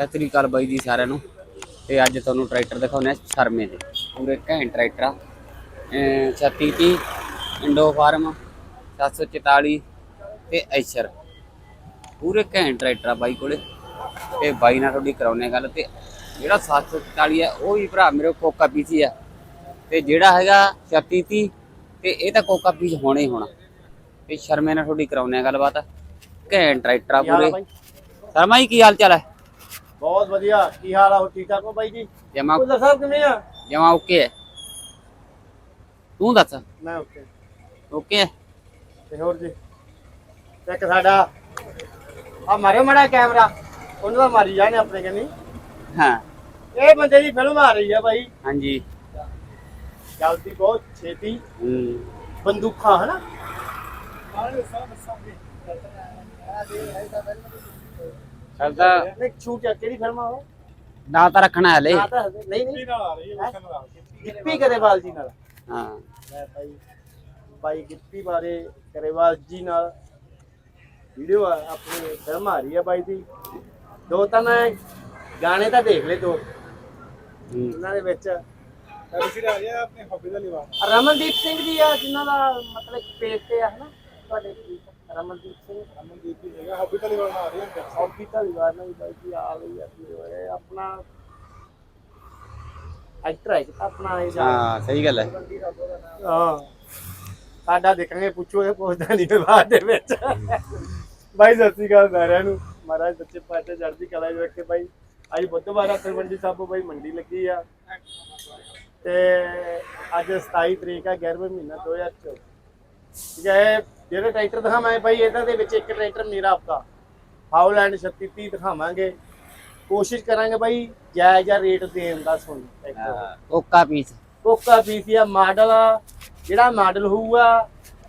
ਸਤਿ ਸ੍ਰੀ ਅਕਾਲ ਬਾਈ ਜੀ ਸਾਰਿਆਂ ਨੂੰ। ਤੇ ਅੱਜ ਤੁਹਾਨੂੰ ਟਰੈਕਟਰ ਦਿਖਾਉਣੇ ਆ ਸ਼ਰਮੇ ਦੇ। ਪੂਰੇ ਘੈਂਟ ਟਰੈਕਟਰ ਆ। 3630 ਇੰਡੋ ਫਾਰਮ 744 ਤੇ ਐਸ਼ਰ। ਪੂਰੇ ਘੈਂਟ ਟਰੈਕਟਰ ਆ ਬਾਈ ਕੋਲੇ। ਤੇ ਬਾਈ ਨਾਲ ਤੁਹਾਡੀ ਕਰਾਉਣੇ ਆ ਗੱਲ ਤੇ ਜਿਹੜਾ 744 ਆ ਉਹ ਵੀ ਭਰਾ ਮੇਰੇ ਕੋਕਾ ਪੀਸੀ ਆ। ਤੇ ਜਿਹੜਾ ਹੈਗਾ 3630 ਤੇ ਇਹ ਤਾਂ ਕੋਕਾ ਪੀਸ ਹੋਣਾ ਹੀ ਹੋਣਾ। ਤੇ ਸ਼ਰਮੇ ਨਾਲ ਤੁਹਾਡੀ ਕਰਾਉਣੇ ਆ ਗੱਲਬਾਤ। ਘੈਂਟ ਟਰੈਕਟਰ ਆ ਪੂਰੇ। ਸ਼ਰਮਾ ਜੀ ਕੀ ਹਾਲ ਚਾਲ ਹੈ ਬਹੁਤ ਵਧੀਆ। ਕੀ ਹਾਲ ਆ? ਹੋ ਠੀਕ ਠਾਕ ਹੋ ਬਾਈ ਜੀ? ਜਮਾ ਕੁਲਰ ਸਾਹਿਬ ਕਿਵੇਂ ਆ? ਜਮਾ ਓਕੇ ਹੈ। ਤੂੰ ਦੱਸ। ਮੈਂ ਓਕੇ। ਓਕੇ ਤੇ ਹੋਰ ਜੀ? ਤੇ ਇੱਕ ਸਾਡਾ ਆ ਮਾਰਿਓ ਮੜਾ ਕੈਮਰਾ। ਉਹਨਾਂ ਦਾ ਮਾਰੀ ਜਾਣੇ ਆਪਣੇ ਕੰਨੀ। ਹਾਂ। ਇਹ ਬੰਦੇ ਦੀ ਫਿਲਮ ਆ ਰਹੀ ਆ ਬਾਈ। ਹਾਂਜੀ। ਜਲਦੀ ਬਹੁਤ ਛੇਤੀ। ਹੂੰ। ਬੰਦੂਕਾਂ ਹਨਾ? ਚੱਲਦਾ ਨਹੀਂ ਛੂਟ ਆ ਕਿਹੜੀ ਫਿਲਮ ਆ ਉਹ? ਨਾ ਤਾਂ ਰੱਖਣਾ ਹਲੇ। ਨਾ ਤਾਂ ਹਜੇ- ਨਹੀਂ ਨਹੀਂ। ਨਾਲ ਆ ਰਹੀ ਹੈ ਗਿੱਪੀ ਗਰੇਵਾਲ ਜੀ ਨਾਲ। ਹਾਂ। ਮੈਂ ਭਾਈ ਭਾਈ ਗਿੱਪੀ ਬਾਰੇ ਗਰੇਵਾਲ ਜੀ ਨਾਲ ਵੀਡੀਓ ਆ ਆਪਣੀ ਫਿਲਮ ਆ ਰਹੀ ਆ ਬਾਈ ਦੀ। ਦੋ ਤਾਂ ਮੈਂ ਗਾਣੇ ਤਾਂ ਦੇਖ ਲਏ ਦੋ। ਹੂੰ। ਉਹਨਾਂ ਦੇ ਵਿੱਚ। ਤੁਸੀਂ ਆ ਰਿਹਾ ਆਪਣੇ ਹੌਬੀ ਦਾ ਲਿਵਾ। ਰਮਨਦੀਪ ਸਿੰਘ ਜੀ ਆ ਜਿਨ੍ਹਾਂ ਦਾ ਮਤਲਬ ਪੇਜ ਤੇ ਆ ਹਨਾ? ਤੁਹਾਡੇ ਰਮਨਦੀਪ ਸਿੰਘ। ਅਮਨਦੀਪ ਜੀ ਹੈਗਾ ਹੌਬੀ ਦਾ ਲਿਵਾ ਆ ਰਹੀ ਹੈ ਹੌਬੀ ਤਾਂ ਵਿਵਾਦ ਨਹੀਂ ਬਾਈ ਜੀ ਆ ਗਈ ਆ ਇਹ ਆਪਣਾ ਐਕਟਰ ਹੈ ਤਾਂ ਆਪਣਾ ਇਹ ਜਾ ਹਾਂ ਸਹੀ ਗੱਲ ਹੈ। ਹਾਂ। ਸਾਡਾ ਦੇਖਾਂਗੇ ਪੁੱਛੋ ਇਹ ਪੁੱਛਦਾ ਨਹੀਂ ਬਾਅਦ ਦੇ ਵਿੱਚ। ਬਾਈ ਸਤਿ ਸ਼੍ਰੀ ਅਕਾਲ ਸਾਰਿਆਂ ਨੂੰ। ਮਹਾਰਾਜ ਸੱਚੇ ਪਾਤਸ਼ਾਹ ਚੜ੍ਹਦੀ ਕਲਾ ਵਿੱਚ ਰੱਖੇ ਬਾਈ। ਅੱਜ ਬੁੱਧਵਾਰ ਆ ਤਲਵੰਡੀ ਸਾਬੋ ਬਾਈ ਮੰਡੀ ਲੱਗੀ ਆ। ਤੇ ਅੱਜ 27 ਤਰੀਕ ਆ 11ਵੇਂ ਮਹੀਨਾ 2024 ਠੀਕ ਹੈ ਜਿਹੜੇ ਟਰੈਕਟਰ ਦਿਖਾਵਾਂਗੇ ਬਾਈ ਇਹਨਾਂ ਦੇ ਵਿੱਚ ਇੱਕ ਟਰੈਕਟਰ ਮੇਰਾ ਆਪਦਾ ਹਾਊਲੈਂਡ 3630 ਦਿਖਾਵਾਂਗੇ। ਕੋਸ਼ਿਸ਼ ਕਰਾਂਗੇ ਬਾਈ ਜਾਇਜ਼ ਜਿਹਾ ਰੇਟ ਦੇਣ ਦਾ ਸੁਣ ਟਰੈਕਟਰ। ਕੋਕਾ ਪੀਸ। ਕੋਕਾ ਮਾਡਲ ਆ। ਜਿਹੜਾ ਮਾਡਲ ਹੋਊਗਾ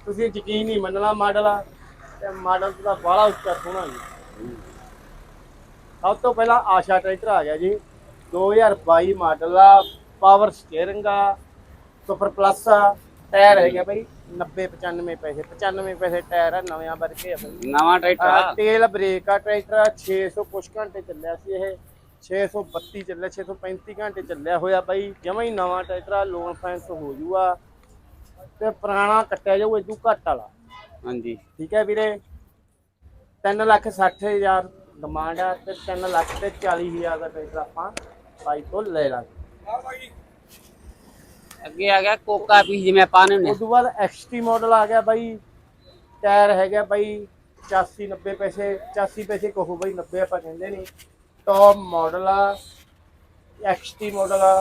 ਤੁਸੀਂ ਯਕੀਨ ਨਹੀਂ ਮੰਨਣਾ ਮਾਡਲ ਆ। ਤੇ ਮਾਡਲ ਦਾ ਬੜਾ ਉੱਚਾ ਸੋਹਣਾ ਜੀ। ਸਭ ਤੋਂ ਪਹਿਲਾਂ ਆਸ਼ਾ ਟਰੈਕਟਰ ਆ ਗਿਆ ਜੀ। 2022 ਮਾਡਲ ਆ ਪਾਵਰ ਸਟੀਅਰਿੰਗ ਆ ਸੁਪਰ ਪਲੱਸ ਆ। ਟਾਇਰ ਹੈਗਾ ਬਈ 90 95 ਪੈਸੇ 95 ਪੈਸੇ ਟਾਇਰ ਆ ਨਵੇਂ ਵਰਗੇ ਆ ਬਈ। ਨਵਾਂ ਟਰੈਕਟਰ ਆਹ ਆ। ਤੇਲ ਬ੍ਰੇਕ ਆ ਟਰੈਕਟਰ ਆ 600 ਕੁਛ ਘੰਟੇ ਚੱਲਿਆ ਸੀ ਇਹ। 632 ਚੱਲਿਆ 635 ਘੰਟੇ ਚੱਲਿਆ ਹੋਇਆ ਬਾਈ। ਜਮਾ ਹੀ ਨਵਾਂ ਟਰੈਕਟਰ ਆ ਲੋਨ ਫਾਈਨੈਂਸ ਹੋ ਜੂਗਾ ਤੇ ਪੁਰਾਣਾ ਕੱਟਿਆ ਜਾਊ ਇਦੋਂ ਘੱਟ ਵਾਲਾ। ਹਾਂਜੀ। ਠੀਕ ਹੈ ਵੀਰੇ? 3 ਲੱਖ 60 ਹਜ਼ਾਰ ਡਿਮਾਂਡ ਆ ਤੇ 3 ਲੱਖ ਤੇ 40 ਹਜ਼ਾਰ ਦਾ ਟਰੈਕਟਰ ਆਪਾਂ ਬਾਈ ਤੋਂ ਲੈ ਲਾਂਗੇ। ਅੱਗੇ ਆ ਗਿਆ ਕੋਕਾ ਪੀਸ ਜਿਵੇਂ ਆਪਾਂ ਨੇ ਉਸ ਤੋਂ ਬਾਅਦ ਐਕਸਟੀ ਮਾਡਲ ਆ ਗਿਆ ਬਾਈ ਟਾਇਰ ਹੈਗਾ ਬਾਈ 85 90 ਪੈਸੇ 85 ਪੈਸੇ ਕਹੋ ਬਾਈ 90 ਆਪਾਂ ਕਹਿੰਦੇ ਨਹੀਂ। ਟੌਪ ਮਾਡਲ ਆ ਐਕਸਟੀ ਮਾਡਲ ਆ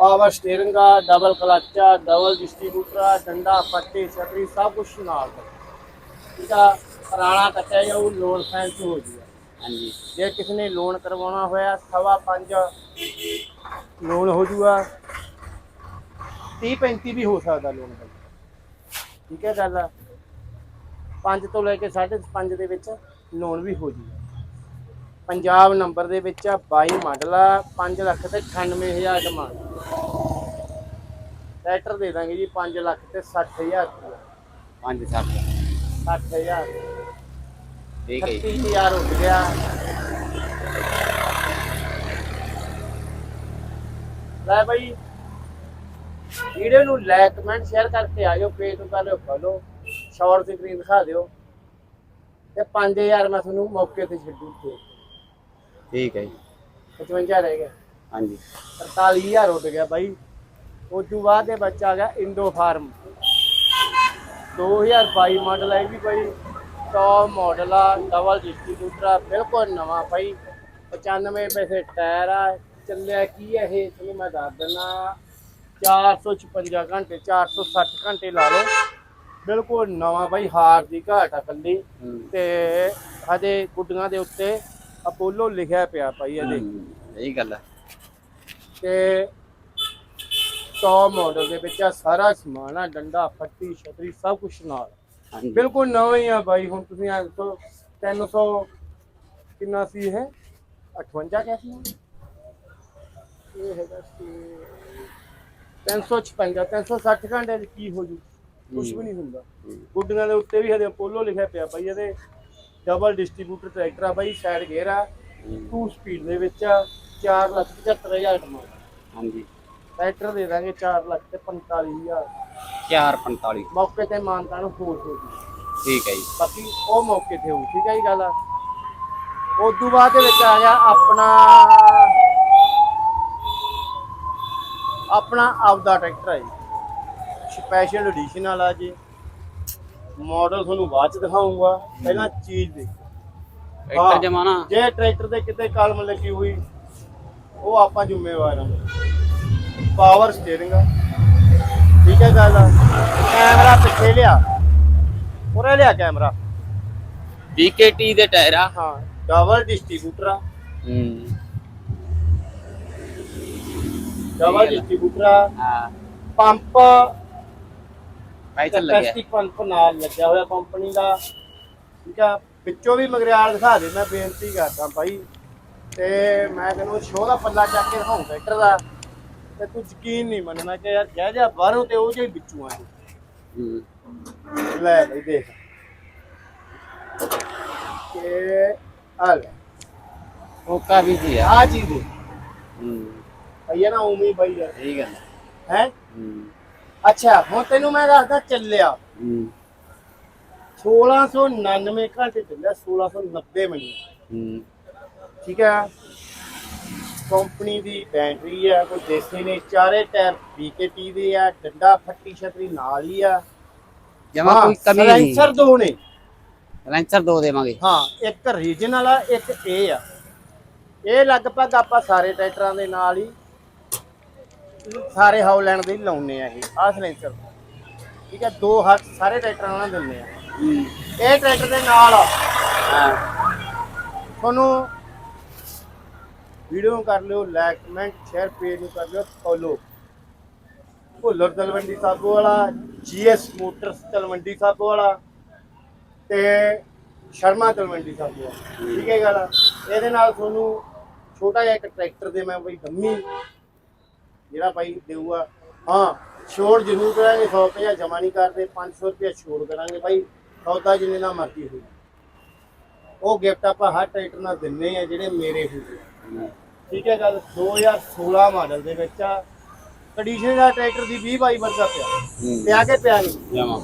ਪਾਵਰ ਸਟੀਅਰਿੰਗ ਆ ਡਬਲ ਕਲਚ ਆ ਡਬਲ ਡਿਸਟ੍ਰੀਬਿਊਟਰ ਆ ਡੰਡਾ ਪੱਟੇ ਛਤਰੀ ਸਭ ਕੁਝ ਨਾਲ। ਦਾ ਠੀਕ ਆ ਪੁਰਾਣਾ ਕੱਟਿਆ ਜਾਊ ਲੋਨ ਫੈਂਸ ਹੋ ਜੂਗਾ ਹਾਂਜੀ। ਜੇ ਕਿਸੇ ਨੇ ਲੋਨ ਕਰਵਾਉਣਾ ਹੋਇਆ ਸਵਾ ਪੰਜ ਲੋਨ ਹੋ ਜੂਗਾ। 30 35 ਵੀ ਹੋ ਸਕਦਾ ਲੋਨ ਦਾ। ਠੀਕ ਹੈ ਗੱਲ 5 ਤੋਂ ਲੈ ਕੇ 5.5 ਦੇ ਵਿੱਚ ਲੋਨ ਵੀ ਹੋ ਜੂਗਾ। ਪੰਜਾਬ ਨੰਬਰ ਦੇ ਵਿੱਚ ਆ 22 ਮਾਡਲ ਆ 5 ਲੱਖ ਤੇ 98000 ਡਿਮਾਂਡ ਟਰੈਕਟਰ ਦੇ ਦਾਂਗੇ ਜੀ 5 ਲੱਖ ਤੇ 60000 ਰੁਪਇਆ। 5 7 60000 ਠੀਕ ਹੈ ਜੀ। 30000 ਹੋ ਗਿਆ। ਲੈ ਭਾਈ ਵੀਡੀਓ ਨੂੰ ਲਾਈਕ ਕਮੈਂਟ ਸ਼ੇਅਰ ਕਰਕੇ ਆਇਓ ਪੇਜ ਨੂੰ ਪਹਿਲੇ ਫੋਲੋ ਸ਼ਾਰਟ ਸਕਰੀਨ ਦਿਖਾ ਦਿਓ। ਤੇ 5000 ਮੈਂ ਤੁਹਾਨੂੰ ਮੌਕੇ ਤੇ ਛੱਡੂ ਤੇ ਠੀਕ ਹੈ ਜੀ। 55 ਰਹਿ ਗਿਆ। ਹਾਂਜੀ। 43000 ਉੱਡ ਗਿਆ ਬਾਈ। ਉਸ ਤੋਂ ਬਾਅਦ ਦੇ ਬੱਚਾ ਆ ਗਿਆ ਇੰਡੋ ਫਾਰਮ 2022 ਮਾਡਲ ਹੈ ਇਹ ਵੀ ਬਾਈ। ਟੌਪ ਮਾਡਲ ਆ ਡਬਲ ਡਿਸਟ੍ਰੀਬਿਊਟਰ ਆ ਬਿਲਕੁਲ ਨਵਾਂ ਬਾਈ। 95 ਪੈਸੇ ਟਾਇਰ ਆ। ਚੱਲਿਆ ਕੀ ਇਹ? ਤੁਹਾਨੂੰ ਮੈਂ ਦੱਸ ਦਿੰਦਾ। 456 ਘੰਟੇ 460 ਘੰਟੇ ਲਾ ਲਓ। ਬਿਲਕੁਲ ਨਵਾਂ ਬਾਈ ਹਾਰ ਦੀ ਘਾਟ ਆ ਕੱਲੀ। ਤੇ ਹਜੇ ਗੁੱਡੀਆਂ ਦੇ ਉੱਤੇ ਅਪੋਲੋ ਲਿਖਿਆ ਪਿਆ ਭਾਈ ਇਹਦੇ। ਹੂੰ, ਸਹੀ ਗੱਲ ਹੈ ਤੇ ਟੌਪ ਮਾਡਲ ਦੇ ਵਿੱਚ ਆ ਸਾਰਾ ਸਮਾਨ ਆ ਡੰਡਾ ਫੱਟੀ ਛਤਰੀ ਸਭ ਕੁਝ ਨਾਲ। ਬਿਲਕੁਲ ਨਵਾਂ ਹੀ ਆ ਬਾਈ ਹੁਣ ਤੁਸੀਂ ਆ ਦੇਖੋ 300 ਕਿੰਨਾ ਸੀ ਇਹ? 58 ਕਿਆ ਸੀ? ਇਹ ਹੈਗਾ ਸੀ 356 360 ਘੰਟੇ ਚ ਕੀ ਹੋ ਜੂ? ਕੁਝ ਵੀ ਨਹੀਂ ਹੁੰਦਾ। ਗੁੱਡੀਆਂ ਦੇ ਉੱਤੇ ਵੀ ਹਜੇ ਅਪੋਲੋ ਲਿਖਿਆ ਪਿਆ ਬਾਈ ਇਹਦੇ ਡਬਲ ਡਿਸਟ੍ਰੀਬਿਊਟਰ ਟਰੈਕਟਰ ਆ ਬਾਈ ਸਾਈਡ ਗੇਅਰ ਆ 2 ਸਪੀਡ ਦੇ ਵਿੱਚ ਆ 4 ਲੱਖ 75000 ਡਿਮਾਂਡ ਹਾਂਜੀ। ਟਰੈਕਟਰ ਦੇ ਦਾਂਗੇ 4 ਲੱਖ ਤੇ 45000 445 ਮੌਕੇ ਤੇ ਮਾਨਤਾ ਨੂੰ ਹੋਰ ਹੋ ਜੂ। ਠੀਕ ਹੈ ਜੀ। ਬਾਕੀ ਉਹ ਮੌਕੇ ਤੇ ਹੋਊ ਠੀਕ ਹੈ ਜੀ ਗੱਲ। ਉਦੋਂ ਬਾਅਦ ਦੇ ਵਿੱਚ ਆ ਗਿਆ ਆਪਣਾ ਆਪਣਾ ਆਪਦਾ ਟਰੈਕਟਰ ਹੈ ਜੀ। ਸਪੈਸ਼ਲ ਐਡੀਸ਼ਨ ਵਾਲਾ ਜੀ। ਮਾਡਲ ਤੁਹਾਨੂੰ ਬਾਅਦ ਚ ਦਿਖਾਉਂਗਾ ਪਹਿਲਾਂ ਚੀਜ਼ ਦੇ ਟਰੈਕਟਰ ਜਮਾਨਾ। ਜੇ ਟਰੈਕਟਰ ਦੇ ਕਿਤੇ ਕਲਮ ਲੱਗੀ ਹੋਈ ਉਹ ਆਪਾਂ ਜ਼ਿੰਮੇਵਾਰ ਹਾਂ ਪਾਵਰ ਸਟੀਅਰਿੰਗ ਆ। ਠੀਕ ਹੈ ਗੱਲ ਕੈਮਰਾ ਪਿੱਛੇ ਲਿਆ। ਉਰੇ ਲਿਆ ਕੈਮਰਾ BKT ਦੇ ਟਾਇਰ ਆ। ਹਾਂ ਡਬਲ ਡਿਸਟ੍ਰੀਬਿਊਟਰ ਆ। ਹੂੰ। ਹੈ। ਡਿਸਟ੍ਰੀਬਿਊਟਰ ਹਾਂ ਪੰਪ ਭਾਈ ਲੱਗਿਆ ਕੈਪੈਸਿਟੀ ਪੰਪ ਨਾਲ ਲੱਗਿਆ ਹੋਇਆ ਕੰਪਨੀ ਦਾ ਠੀਕ ਆ ਵਿੱਚੋਂ ਵੀ ਮਗਰਿਆਲ ਦਿਖਾ ਦੇ ਮੈਂ ਬੇਨਤੀ ਕਰਦਾ ਭਾਈ ਤੇ ਮੈਂ ਤੈਨੂੰ ਸ਼ੋਅ ਦਾ ਪੱਲਾ ਚੱਕ ਕੇ ਦਿਖਾਉਂ ਟਰੈਕਟਰ ਦਾ ਤੇ ਤੂੰ ਯਕੀਨ ਨਹੀਂ ਮੰਨਣਾ ਕਿ ਯਾਰ ਕਹਿ ਜਾ ਬਾਹਰੋਂ ਤੇ ਉਹ ਜਿਹੇ ਵਿੱਚੋਂ ਆ ਜੀ ਲੈ ਬਈ ਦੇਖ ਕਿ ਆ ਲੈ ਓਕਾ ਵੀ ਜੀ ਆ ਚੀਜ਼ ਦੇ ਹੂੰ ਭਈਆ ਨਾ ਉਮੀ ਬਈ ਯਾਰ। ਠੀਕ ਹੈ। ਹੈ? ਹੂੰ। ਅੱਛਾ ਹੁਣ ਤੈਨੂੰ ਮੈਂ ਦੱਸਦਾ ਚੱਲਿਆ। ਹੂੰ। 1699 ਘੰਟੇ ਚੱਲਿਆ 1690 ਮਿੰਟ। ਹੂੰ। ਠੀਕ ਹੈ? ਕੰਪਨੀ ਦੀ ਬੈਟਰੀ ਆ ਕੋਈ ਦੇਸੀ ਨੇ ਚਾਰੇ ਟਾਇਰ BKT ਦੇ ਆ ਡੰਡਾ ਫੱਟੀ ਛਤਰੀ ਨਾਲ ਹੀ ਆ। ਜਮਾ ਹਾਂ, ਕੋਈ ਕਮੀ ਨਹੀਂ। silencer ਦੋ ਨੇ। ਲੈਂਸਰ ਦੋ ਦੇਵਾਂਗੇ। ਹਾਂ ਇੱਕ ਰੀਜਨਲ ਆ ਇੱਕ ਇਹ ਆ। ਇਹ ਲਗਭਗ ਆਪਾਂ ਸਾਰੇ ਟਰੈਕਟਰਾਂ ਦੇ ਨਾਲ ਹੀ ਸਾਰੇ ਹਾਉਲੈਂਡ ਦੇ ਹੀ ਲਾਉਨੇ ਆ ਇਹ ਆ ਸਿਲੈਂਸਰ ਠੀਕ ਹੈ ਦੋ ਹੱਥ ਸਾਰੇ ਟਰੈਕਟਰਾਂ ਨਾਲ ਦਿੰਨੇ ਆ। ਇਹ ਟਰੈਕਟਰ ਦੇ ਨਾਲ ਤੁਹਾਨੂੰ ਵੀਡੀਓ ਕਰ ਲਿਓ ਲਾਈਕ ਕਮੈਂਟ ਸ਼ੇਅਰ ਪੇਜ ਨੂੰ ਕਰ ਲਿਓ ਫੋਲੋ ਭੁੱਲਰ ਤਲਵੰਡੀ ਸਾਬੋ ਵਾਲਾ ਜੀਐਸ ਮੋਟਰਸ ਤਲਵੰਡੀ ਸਾਬੋ ਵਾਲਾ ਤੇ ਸ਼ਰਮਾ ਤਲਵੰਡੀ ਸਾਬੋ ਵਾਲਾ। ਠੀਕ ਹੈ ਗੱਲ ਇਹਦੇ ਨਾਲ ਤੁਹਾਨੂੰ ਛੋਟਾ ਜਿਹਾ ਇੱਕ ਟਰੈਕਟਰ ਦੇ ਮੈਂ ਬਈ ਡੰਮੀ ਜਿਹੜਾ ਭਾਈ ਦੇਊਗਾ। ਹਾਂ ਛੋੜ ਜ਼ਰੂਰ ਕਰਾਂਗੇ 100 ਰੁਪਇਆ ਜਮਾ ਨਹੀਂ ਕਰਦੇ 500 ਰੁਪਇਆ ਛੋੜ ਕਰਾਂਗੇ ਭਾਈ। ਸੌਦਾ ਜਿੰਨੇ ਦਾ ਮਰਜ਼ੀ ਹੋਈ ਉਹ ਗਿਫਟ ਆਪਾਂ ਹਰ ਟਰੈਕਟਰ ਨਾਲ ਦਿੰਨੇ ਆ ਜਿਹੜੇ ਮੇਰੇ ਹੁੰਦੇ। ਠੀਕ ਹੈ ਗੱਲ 2016 ਮਾਡਲ ਦੇ ਵਿੱਚ ਆ। ਕੰਡੀਸ਼ਨ ਦਾ ਟਰੈਕਟਰ ਦੀ 20 ਬਾਈ ਵਰਗਾ ਪਿਆ। ਪਿਆ ਕੇ ਪਿਆ ਨਹੀਂ। ਜਮਾ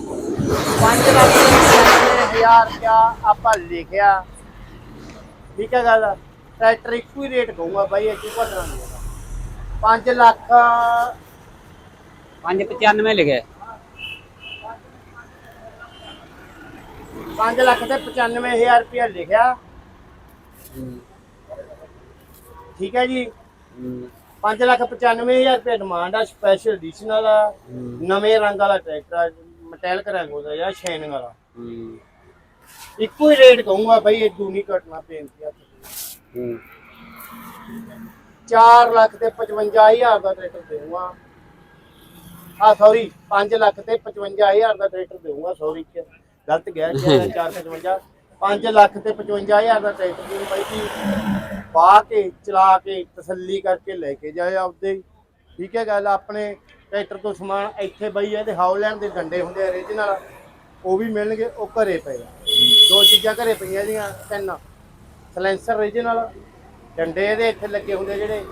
5 ਲੱਖ 95000 ਰੁਪਇਆ ਆਪਾਂ ਲਿਖਿਆ। ਠੀਕ ਹੈ ਗੱਲ ਟਰੈਕਟਰ ਇੱਕੋ ਹੀ ਰੇਟ ਕਹੂੰਗਾ ਬਾਈ ਇੱਕ ਘਟਣਾ 5 ਲੱਖ। 595 ਲਿਖਿਆ। 5 ਲੱਖ ਤੇ 95000 ਰੁਪਇਆ ਲਿਖਿਆ। ਹੂੰ ਠੀਕ ਹੈ ਜੀ। ਹੂੰ 5 ਲੱਖ 95000 ਰੁਪਏ ਡਿਮਾਂਡ ਆ ਸਪੈਸ਼ਲ ਐਡੀਸ਼ਨ ਵਾਲਾ ਨਵੇਂ ਰੰਗ ਵਾਲਾ ਟਰੈਕਟਰ ਮਟੈਲਿਕ ਰੰਗ ਉਹਦਾ ਜਾਂ ਸ਼ਾਈਨਿੰਗ ਵਾਲਾ। ਹੂੰ ਇੱਕੋ ਹੀ ਰੇਟ ਕਹੂੰਗਾ ਬਾਈ ਇਹ ਦੂਨੀ ਘਟਣਾ ਬੇਨਤੀ ਆ। ਹੂੰ 4 ਲੱਖ ਤੇ 55000 ਦਾ ਟਰੈਕਟਰ ਦੇਊਗਾ। ਆ ਸੌਰੀ 5 ਲੱਖ ਤੇ 55000 ਦਾ ਟਰੈਕਟਰ ਦੇਊਗਾ ਸੌਰੀ ਗਲਤ ਗਿਆ 455 5 ਲੱਖ ਤੇ 55000 ਦਾ ਟਰੈਕਟਰ ਦੇਊ ਬਾਈ ਜੀ। ਪਾ ਕੇ, ਚਲਾ ਕੇ, ਤਸੱਲੀ ਕਰਕੇ ਲੈ ਕੇ ਜਾਏ ਆਪਦੇ। ਠੀਕ ਹੈ, ਗੱਲ ਆਪਣੇ ਟਰੈਕਟਰ ਤੋਂ ਸਮਾਨ ਇੱਥੇ ਬਈ ਇਹਦੇ ਹਾਉਲੈਂਡ ਦੇ ਡੰਡੇ ਹੁੰਦੇ ਆ origignal ਉਹ ਵੀ ਮਿਲਣਗੇ, ਉਹ ਘਰੇ ਪਏ ਦੋ ਚੀਜ਼ਾਂ ਘਰੇ ਪਈਆਂ ਜੀਆਂ, ਤਿੰਨ। ਸਲੈਂਸਰ origignal ਡੰਡੇ ਇਹਦੇ ਇੱਥੇ ਲੱਗੇ ਹੁੰਦੇ ਜਿਹੜੇ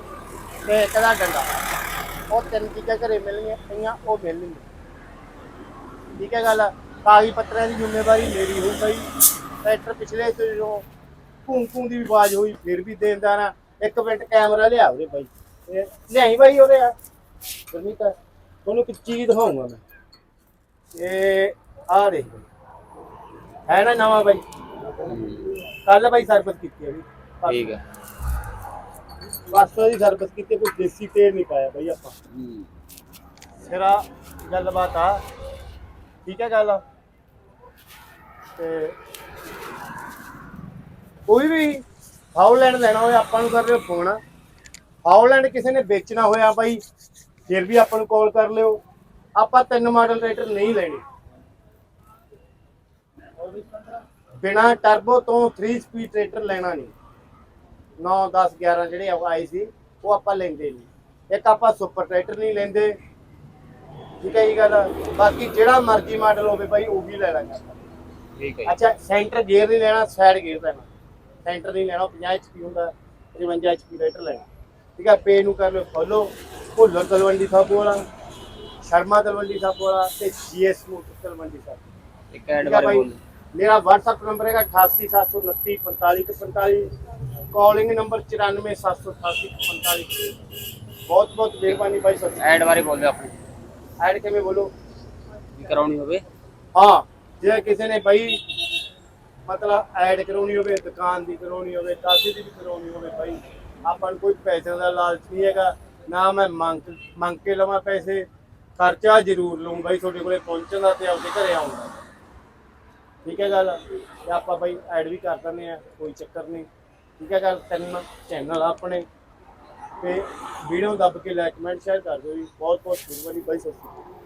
ਤੇ ਇੱਕ ਦਾ ਡੰਡਾ। ਉਹ ਤਿੰਨ ਚੀਜ਼ਾਂ ਘਰੇ ਮਿਲਣਗੀਆਂ ਪਈਆਂ ਉਹ ਮਿਲਣਗੀਆਂ ਠੀਕ ਹੈ ਗੱਲ? ਕਾਗਜ਼ ਪੱਤਰਾਂ ਦੀ ਜ਼ਿੰਮੇਵਾਰੀ ਮੇਰੀ ਹੋਊ ਬਈ। ਟਰੈਕਟਰ ਪਿਛਲੇ ਤੋਂ ਜੋ ਭੂੰ ਭੂੰ ਦੀ ਆਵਾਜ਼ ਹੋਈ ਫਿਰ ਵੀ ਦੇਂਦਾ ਨਾ ਇੱਕ ਮਿੰਟ ਕੈਮਰਾ ਲਿਆ ਉਹਦੇ ਬਾਈ। ਇਹ ਲਿਆਈ ਬਾਈ ਉਹਦੇ ਆ। ਗੁਰਮੀਤ ਤੁਹਾਨੂੰ ਇੱਕ ਚੀਜ਼ ਦਿਖਾਉਂਗਾ ਮੈਂ। ਇਹ ਆ ਦੇਖ ਹੈ ਨਾ ਨਵਾਂ ਬਾਈ? ਕੱਲ ਬਾਈ ਸਰਬਤ ਕੀਤੀ ਹੈ ਠੀਕ ਹੈ। ਵਾਸਤਾ ਦੀ ਸਰਬਤ ਕੀਤੀ, ਕੋਈ ਦੇਸੀ ਤੇਲ ਨਹੀਂ ਪਾਇਆ ਬਾਈ ਆਪਾਂ। ਸਿਰਾ ਗੱਲਬਾਤ ਆ। ਠੀਕ ਹੈ ਗੱਲ? ਤੇ ਕੋਈ ਵੀ ਹਾਉਲੈਂਡ ਲੈਣਾ ਹੋਇਆ ਆਪਾਂ ਨੂੰ ਕਰ ਲਿਓ ਫੋਨ ਹਾਉਲੈਂਡ ਕਿਸੇ ਨੇ ਵੇਚਣਾ ਹੋਇਆ ਬਾਈ, ਫਿਰ ਵੀ ਆਪਾਂ ਨੂੰ ਕਾਲ ਕਰ ਲਿਓ। ਆਪਾਂ ਤਿੰਨ ਮਾਡਲ ਟਰੈਕਟਰ ਨਹੀਂ ਲੈਣੇ। ਬਿਨਾ ਟਰਬੋ ਤੋਂ 3 ਸਪੀਡ ਟਰੈਕਟਰ ਲੈਣਾ ਨਹੀਂ। 9 10 11 ਜਿਹੜੇ ਆਏ ਸੀ ਉਹ ਆਪਾਂ ਲੈਂਦੇ ਨਹੀਂ। ਇੱਕ ਆਪਾਂ ਸੁਪਰ ਟਰੈਕਟਰ ਨਹੀਂ ਲੈਂਦੇ। ਠੀਕ ਹੈ ਜੀ ਗੱਲ? ਬਾਕੀ ਜਿਹੜਾ ਮਰਜ਼ੀ ਮਾਡਲ ਹੋਵੇ ਬਾਈ ਉਹ ਵੀ ਲੈ ਲਾਂਗੇ। ਠੀਕ ਹੈ। ਅੱਛਾ ਸੈਂਟਰ ਗੇਅਰ ਨਹੀਂ ਲੈਣਾ ਸਾਈਡ ਗੇਅਰ ਲੈਣਾ। ਸੈਂਟਰ ਨਹੀਂ ਲੈਣਾ 50 HP ਹੁੰਦਾ 55 HP ਰਾਈਟਰ ਲੈਣਾ। ਠੀਕ ਹੈ ਪੇ ਨੂੰ ਕਰ ਲਓ ਫੋਲੋ ਭੁੱਲਰ ਤਲਵੰਡੀ ਸਾਬੋ ਵਾਲਾ ਸ਼ਰਮਾ ਤਲਵੰਡੀ ਸਾਬੋ ਵਾਲਾ ਤੇ ਜੀਐਸ ਮੋਟਰ ਤਲਵੰਡੀ ਸਾਬੋ। ਇੱਕ ਐਡ ਬਾਰੇ ਭਾਈ ਬੋਲ। ਮੇਰਾ WhatsApp ਨੰਬਰ ਹੈਗਾ 8879455145 ਕਾਲਿੰਗ ਨੰਬਰ 94788445 ਬਹੁਤ ਬਹੁਤ ਮਿਹਰਬਾਨੀ ਭਾਈ ਸਰ ਐਡ ਬਾਰੇ ਬੋਲ ਦਿਓ ਆਪਣੇ। ਐਡ ਕਿਵੇਂ ਬੋਲੋ? ਕੀ ਕਰਾਉਣੀ ਹੋਵੇ। ਹਾਂ ਜੇ ਕਿਸੇ ਨੇ ਬਾਈ ਮਤਲਬ ਐਡ ਕਰਾਉਣੀ ਹੋਵੇ ਦੁਕਾਨ ਦੀ ਕਰਾਉਣੀ ਹੋਵੇ ਕਾਸੀ ਦੀ ਵੀ ਕਰਾਉਣੀ ਹੋਵੇ ਬਾਈ ਆਪਾਂ ਨੂੰ ਕੋਈ ਪੈਸੇ ਦਾ ਲਾਲਚ ਨਹੀਂ ਹੈਗਾ। ਨਾ ਮੈਂ ਮੰਗ ਮੰਗ ਕੇ ਲਵਾਂ ਪੈਸੇ। ਖਰਚਾ ਜ਼ਰੂਰ ਲਵਾਂ ਬਾਈ ਤੁਹਾਡੇ ਕੋਲੇ ਪਹੁੰਚਣ ਦਾ ਤੇ ਆਪਦੇ ਘਰੇ ਆਉਣ ਦਾ। ਠੀਕ ਹੈ ਗੱਲ? ਤੇ ਆਪਾਂ ਬਾਈ ਐਡ ਵੀ ਕਰ ਦਿੰਦੇ ਆ ਕੋਈ ਚੱਕਰ ਨਹੀਂ। ਠੀਕ ਹੈ ਗੱਲ ਤਿੰਨ ਚੈਨਲ ਆਪਣੇ। ਤੇ ਵੀਡੀਓ ਦੱਬ ਕੇ ਲਾਈਕ ਕਮੈਂਟ ਸ਼ੇਅਰ ਕਰ ਦਿਓ ਜੀ। ਬਹੁਤ ਬਹੁਤ ਮਿਹਰਬਾਨੀ ਬਾਈ, ਸਤਿ ਸ਼੍ਰੀ ਅਕਾਲ।